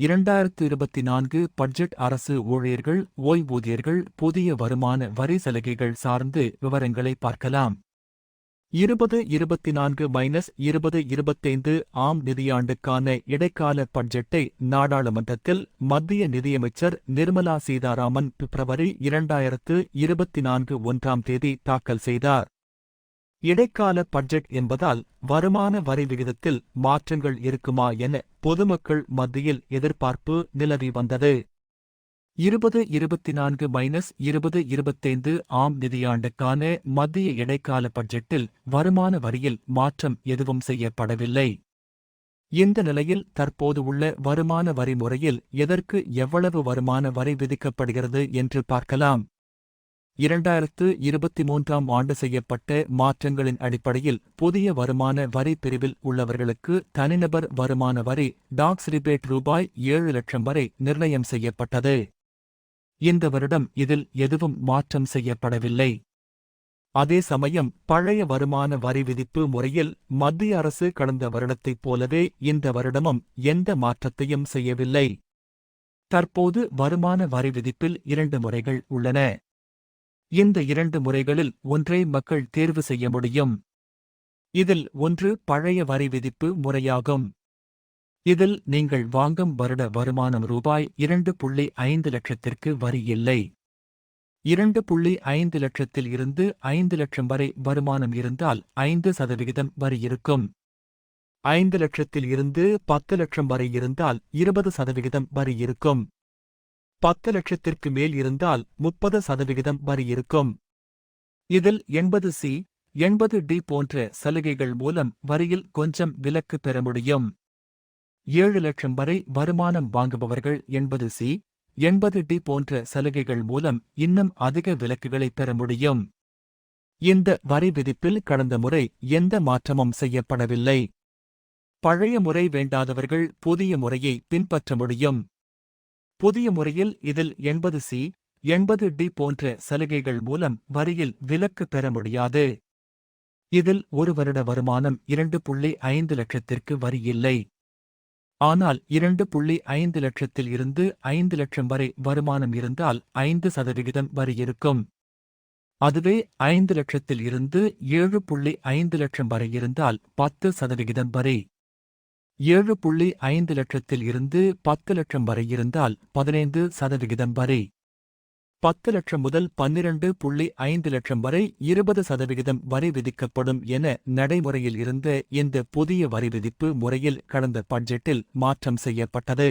இரண்டாயிரத்து இருபத்தி நான்கு பட்ஜெட் அரசு ஊழியர்கள் ஓய்வூதியர்கள் புதிய வருமான வரி சலுகைகள் சார்ந்து விவரங்களை பார்க்கலாம். இருபது இருபத்தி நான்கு மைனஸ் இருபது இருபத்தைந்து ஆம் நிதியாண்டுக்கான இடைக்கால பட்ஜெட்டை நாடாளுமன்றத்தில் மத்திய நிதியமைச்சர் நிர்மலா சீதாராமன் பிப்ரவரி இரண்டாயிரத்து இருபத்தி நான்கு ஒன்றாம் தேதி தாக்கல் செய்தார். இடைக்கால பட்ஜெட் என்பதால் வருமான வரி விகிதத்தில் மாற்றங்கள் இருக்குமா என பொதுமக்கள் மத்தியில் எதிர்பார்ப்பு நிலவி வந்தது. இருபது இருபத்தி நான்கு மைனஸ் இருபது இருபத்தைந்து ஆம் நிதியாண்டுக்கான மத்திய இடைக்கால பட்ஜெட்டில் வருமான வரியில் மாற்றம் எதுவும் செய்யப்படவில்லை. இந்த நிலையில் தற்போது உள்ள வருமான வரி முறையில் எதற்கு எவ்வளவு வருமான வரி விதிக்கப்படுகிறது என்று பார்க்கலாம். இரண்டாயிரத்து இருபத்தி மூன்றாம் ஆண்டு செய்யப்பட்ட மாற்றங்களின் அடிப்படையில் புதிய வருமான வரி பிரிவில் உள்ளவர்களுக்கு தனிநபர் வருமான வரி டாக்ஸ் ரிபேட் ரூபாய் ஏழு லட்சம் வரை நிர்ணயம் செய்யப்பட்டது. இந்த வருடம் இதில் எதுவும் மாற்றம் செய்யப்படவில்லை. அதே சமயம் பழைய வருமான வரி விதிப்பு முறையில் மத்திய அரசு கடந்த வருடத்தைப் போலவே இந்த வருடமும் எந்த மாற்றத்தையும் செய்யவில்லை. தற்போது வருமான வரி விதிப்பில் இரண்டு முறைகள் உள்ளன. இந்த இரண்டு முறைகளில் ஒன்றை மக்கள் தேர்வு செய்ய முடியும். இதில் ஒன்று பழைய வரி விதிப்பு முறையாகும். இதில் நீங்கள் வாங்கும் வருட வருமானம் ரூபாய் இரண்டு புள்ளி ஐந்து லட்சத்திற்கு வரி இல்லை. இரண்டு புள்ளி ஐந்து லட்சத்தில் இருந்து ஐந்து லட்சம் வரை வருமானம் இருந்தால் ஐந்து சதவிகிதம் வரி இருக்கும். ஐந்து லட்சத்தில் இருந்து பத்து லட்சம் வரை இருந்தால் இருபது சதவிகிதம் வரி இருக்கும். பத்து லட்சத்திற்கு மேல் இருந்தால் முப்பது சதவிகிதம் வரி இருக்கும். இதில் எண்பது சி எண்பது டி போன்ற சலுகைகள் மூலம் வரியில் கொஞ்சம் விலக்கு பெற முடியும். ஏழு லட்சம் வரை வருமானம் வாங்குபவர்கள் எண்பது சி எண்பது டி போன்ற சலுகைகள் மூலம் இன்னும் அதிக விலக்குகளை பெற முடியும். இந்த வரி விதிப்பில் கடந்த முறை எந்த மாற்றமும் செய்யப்படவில்லை. பழைய முறை வேண்டாதவர்கள் புதிய முறையை பின்பற்ற முடியும். புதிய முறையில் இதில் எண்பது சி எண்பது டி போன்ற சலுகைகள் மூலம் வரியில் விலக்கு பெற முடியாது. இதில் ஒரு வருட வருமானம் இரண்டு புள்ளி ஐந்து லட்சத்திற்கு வரி இல்லை. ஆனால் இரண்டு புள்ளி ஐந்து லட்சத்தில் இருந்து ஐந்து லட்சம் வரை வருமானம் இருந்தால் ஐந்து சதவிகிதம் வரி இருக்கும். அதுவே ஐந்து லட்சத்தில் இருந்து ஏழு புள்ளி ஐந்து லட்சம் வரை இருந்தால் பத்து சதவிகிதம் வரி. ஏழு புள்ளி ஐந்து லட்சத்தில் இருந்து பத்து லட்சம் வரை இருந்தால் பதினைந்து சதவிகிதம் வரி. பத்து லட்சம் முதல் பன்னிரண்டு புள்ளி ஐந்து லட்சம் வரை இருபது சதவிகிதம் வரி விதிக்கப்படும் என நடைமுறையில் இருந்த இந்த புதிய வரி விதிப்பு முறையில் கடந்த பட்ஜெட்டில் மாற்றம் செய்யப்பட்டது.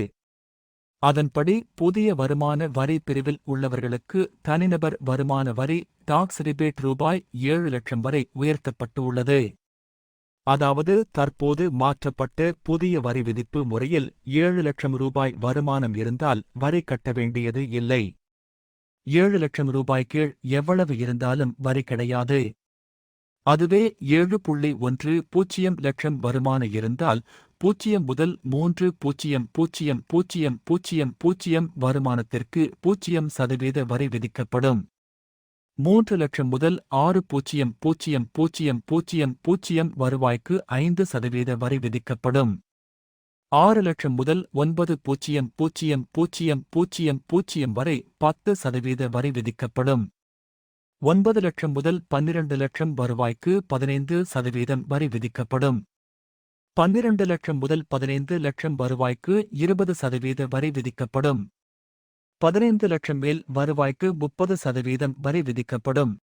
அதன்படி புதிய வருமான வரி பிரிவில் உள்ளவர்களுக்கு தனிநபர் வருமான வரி டாக்ஸ் ரிபேட் ரூபாய் ஏழு லட்சம் வரை உயர்த்தப்பட்டு உள்ளது அதாவது தற்போது மாற்றப்பட்ட புதிய வரி விதிப்பு முறையில் ஏழு லட்சம் ரூபாய் வருமானம் இருந்தால் வரி கட்ட வேண்டியது இல்லை. ஏழு லட்சம் ரூபாய் கீழ் எவ்வளவு இருந்தாலும் வரி கிடையாது. அதுவே ஏழு புள்ளி ஒன்று பூஜ்ஜியம் லட்சம் வருமானம் இருந்தால் பூஜ்ஜியம் முதல் மூன்று பூஜ்ஜியம் பூஜ்ஜியம் பூஜ்ஜியம் பூஜ்ஜியம் பூஜ்ஜியம் வருமானத்திற்கு பூஜ்ஜியம் சதவீத வரி விதிக்கப்படும். மூன்று லட்சம் முதல் ஆறு பூஜ்ஜியம் பூஜ்ஜியம் பூஜ்ஜியம் பூஜ்ஜியம் பூஜ்ஜியம் வருவாய்க்கு ஐந்து சதவீத வரி விதிக்கப்படும். ஆறு லட்சம் முதல் ஒன்பது பூஜ்ஜியம் பூஜ்ஜியம் பூஜ்ஜியம் பூஜ்ஜியம் பூஜ்ஜியம் வரை பத்து சதவீத வரி விதிக்கப்படும். ஒன்பது லட்சம் முதல் பன்னிரண்டு லட்சம் வருவாய்க்கு பதினைந்து சதவீதம் வரி விதிக்கப்படும். பன்னிரண்டு லட்சம் முதல் பதினைந்து லட்சம் வருவாய்க்கு இருபது சதவீத வரி விதிக்கப்படும். பதினைந்து லட்சம் மேல் வருவாய்க்கு முப்பது சதவீதம் வரி விதிக்கப்படும்.